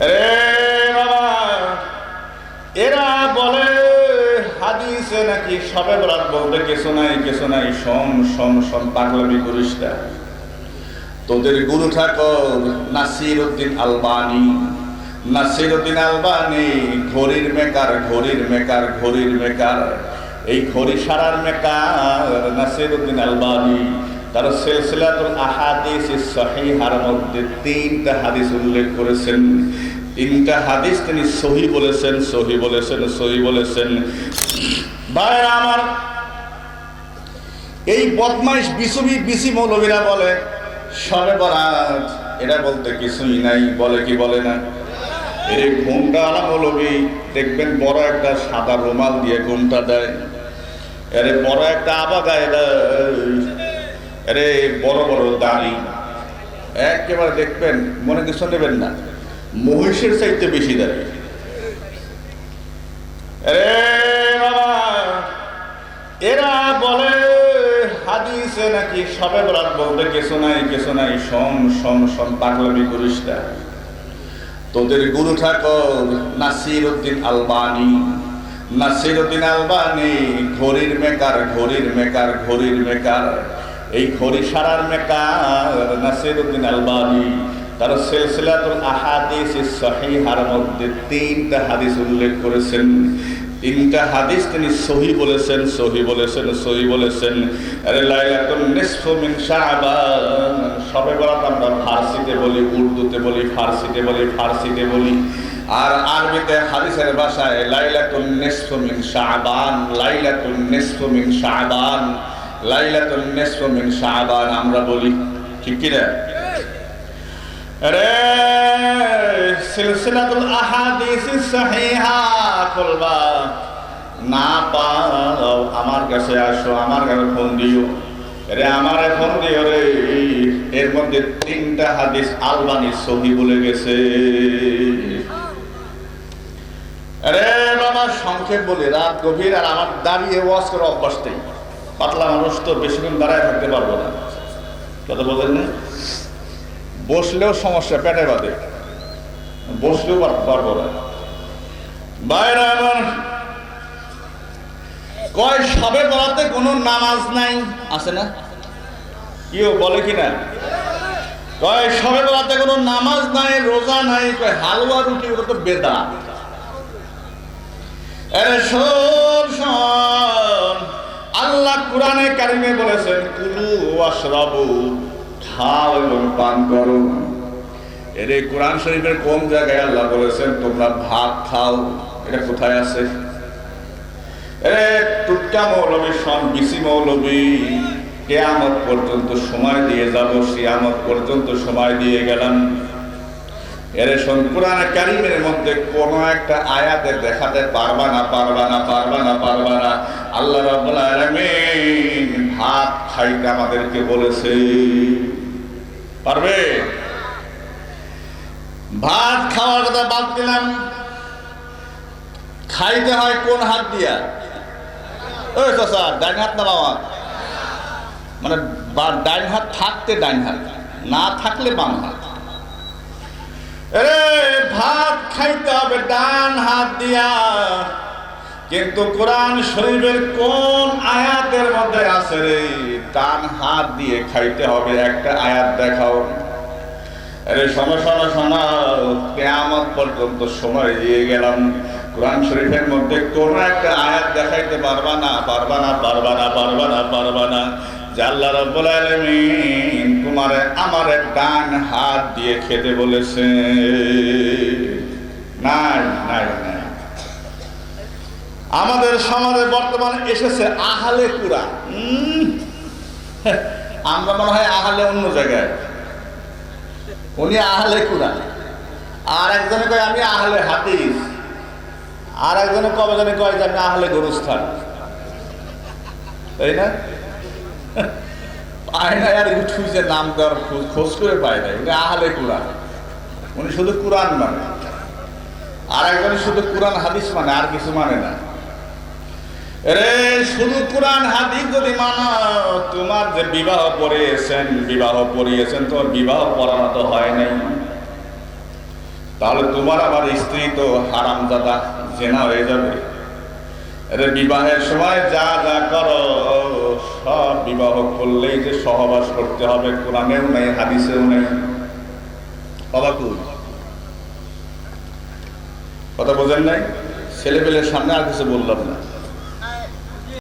রে বাবা, এরা বলে হাদিসে নাকি সবে বরাত বলতে কিছু নাই কিছু নাই সম সম সম পাগলামি করিস তোদের গুরু ঠাকুর নাসির উদ্দিন আলবানি নাসির উদ্দিন আলবানি, ঘড়ির মেকার ঘড়ির মেকার ঘড়ির মেকার। এই ঘড়ি সারার মেকার নাসির উদ্দিন আলবানি। তার সিলসিলাতুল আহাদিস সহিহার মধ্যে তিনটা হাদিস উল্লেখ করেছেন। তিনটা হাদিস তিনি সহি বলেছেন সহি বলেছেন সহি বলেছেন। ভাই আমার, এই বদমাইশ বিসুবি বিসি মৌলবীরা বলে সবে বরাত এটা বলতে কিছুই নাই, বলে কি বলে না। এই ঘুমটা আলা মৌলবী, দেখবেন বড় একটা সাদা রুমাল দিয়ে ঘুমটা দেয়। আরে বড় একটা আবা গায়ে আরে বড় বড় দাড়ি। একেবারে দেখবেন, মনে কিছু নেবেন না। মহিষের চাইতে বেশি বাবা, এরা বলে হাদিসে নাকি সবে বরাত বলতে কিছু নাই কিছু নাই সম সম সম পাগলামি করিস না। তোদের গুরু ঠাকুর নাসির উদ্দিন আলবানি নাসির উদ্দিন আলবানি, ঘড়ির মেকার ঘড়ির মেকার ঘড়ির মেকার, এই ঘড়ি সারার মেকার নাসির উদ্দিন আলবানি। তার সিলসিলাতুল আহাদিস সহিহার মধ্যে তিনটা হাদিস উল্লেখ করেছেন। তিনটা হাদিস তিনি সহি বলেছেন সহি বলেছেন সহি বলেছেন। আরে লাইলাতুন নিসফু মিন শাবান। সবে বরাত আমরা ফার্সিতে বলি, উর্দুতে বলি, ফার্সিতে বলি ফার্সিতে বলি। আর আরবিতে হাদিসের ভাষায় লাইলাতুন নিসফু মিন শাবান, লাইলাতুন নিসফু মিন শাবান, লাইলাতুন নিসফু মিন শাবান আমরা বলি। ঠিক কি না না আমার কাছে আসো, আমার রে, আমার এর মধ্যে তিনটা হাদিস বলে গেছে। সংক্ষেপ বলি, রাত গভীর আর আমার দাঁড়িয়ে ওয়াজ করে অভ্যাস পাতলা মানুষ তো বেশি বেশিক্ষণ দাঁড়ায় থাকতে পারব না। কথা বলেন না বসলেও সমস্যা পেটে বাদে বসলেও পারব না বাইরে আমার কয় সবে বলাতে কোনো নামাজ নাই? আছে না? কেউ বলে কি না? কয় সবে বলাতে কোনো নামাজ নাই রোজা নাই কয় হালুয়া রুটি ওটা তো বেদা। আরে শোন শোন আল্লাহ কোরআনে কারিমে বলেছেন কুলু ওয়াশরাবু খাও এবং পান করো। এর এই কোরআন শরীফের কোন জায়গায় আল্লাহ বলেছেন, তোমরা ভাত খাও। এটা কোথায় আছে? সন সময় দিয়ে যাব, সিয়ামত পর্যন্ত সময় দিয়ে গেলাম। এর শোন, কোরআন মধ্যে কোন একটা আয়াতে দেখাতে পারবা না পারবা না পারবা না পারবা না। আল্লাহ রাব্বুল খাইতে আমাদেরকে বলেছে। পারবে? ভাত খাওয়ার কথা বাদ দিলাম। খাইতে হয় কোন হাত দিয়া? মানে ডাইন হাত থাকতে ডাইন হাত, না থাকলে বাম হাত। ভাত খাইতে হবে ডান হাত দিয়া। কিন্তু কোরআন শরীফের কোন মধ্যে আছে রে ডান হাত দিয়ে খাইতে হবে, একটা আয়াত দেখাও। দেখাইতে না, পারবা না তোমারে আমারে ডান হাত দিয়ে খেতে বলেছে। নাই। আমাদের সমাজে বর্তমানে এসেছে আহালে কুরা। আমরা মনে হয় আহালে অন্য জায়গায়। উনি আহালে কুরআন আর একজনে কয়, আমি আহলে হাতিস আর একজনে কবে জনে কয় যে আমি আহলে গরুস্থান। তাই না? পায় না আর উঠুইছে নাম দেওয়ার খোঁজ করে পায় না উনি আহলে কুরা। উনি শুধু কুরআন মানে। আর একজনে শুধু কোরআন, হাদিস মানে আর কিছু মানে না। রে, শুধু কোরআন হাদিস যদি মানো, তোমার যে বিবাহ পড়িয়েছেন বিবাহ পড়িয়েছেন তোমার বিবাহ পড়ানো তো হয় নাই। তাহলে তোমার আবার স্ত্রী তো হারামজাদা, জেনা হয়ে যাবে। এদের বিবাহের সময় যা যা করো, সব বিবাহ করলেই যে সহবাস করতে হবে, কোরআনেও নেই, হাদিসেও নেই। অবাকুল। কথা বোঝেন নাই? ছেলে পেলের সামনে আর কিছু বললাম না।